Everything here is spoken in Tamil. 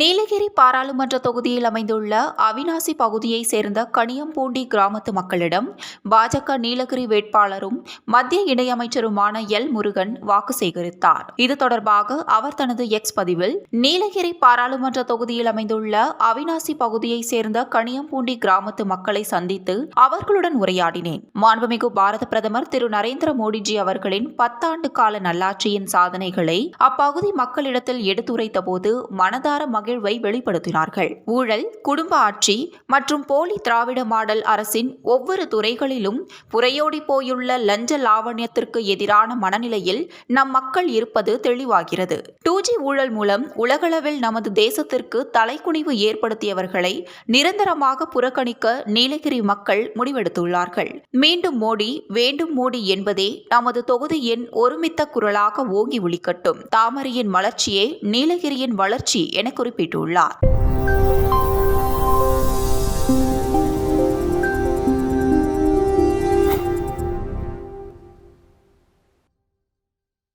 நீலகிரி பாராளுமன்ற தொகுதியில் அமைந்துள்ள அவினாசி பகுதியைச் சேர்ந்த கனியம்பூண்டி கிராமத்து மக்களிடம் பாஜக நீலகிரி வேட்பாளரும் மத்திய இணையமைச்சருமான எல். முருகன் வாக்கு சேகரித்தார். இது தொடர்பாக அவர் தனது எக்ஸ் பதிவில் நீலகிரி பாராளுமன்ற தொகுதியில் அமைந்துள்ள அவினாசி பகுதியைச் சேர்ந்த கனியம்பூண்டி கிராமத்து மக்களை சந்தித்து அவர்களுடன் உரையாடினேன். மாண்புமிகு பாரத பிரதமர் திரு. நரேந்திர மோடிஜி அவர்களின் பத்தாண்டு கால நல்லாட்சியின் சாதனைகளை அப்பகுதி மக்களிடத்தில் எடுத்துரைத்த போது மனதார மகிழ்வை வெளிப்படுத்தினார்கள். ஊழல் குடும்ப ஆட்சி மற்றும் போலி திராவிட மாடல் அரசின் ஒவ்வொரு துறைகளிலும் புறையோடி போயுள்ள லஞ்ச லாவண்யத்திற்கு எதிரான மனநிலையில் நம் மக்கள் இருப்பது தெளிவாகிறது. டூ ஜி ஊழல் மூலம் உலகளவில் நமது தேசத்திற்கு தலைக்குனிவு ஏற்படுத்தியவர்களை நிரந்தரமாக புறக்கணிக்க நீலகிரி மக்கள் முடிவெடுத்துள்ளார்கள். மீண்டும் மோடி வேண்டும் மோடி என்பதே நமது தொகுதியின் ஒருமித்த குரலாக ஓங்கி ஒழிக்கட்டும் தாமரையின் மலர்ச்சியே நீலகிரியின் வளர்ச்சி என குறிப்பிட்டுள்ளார்.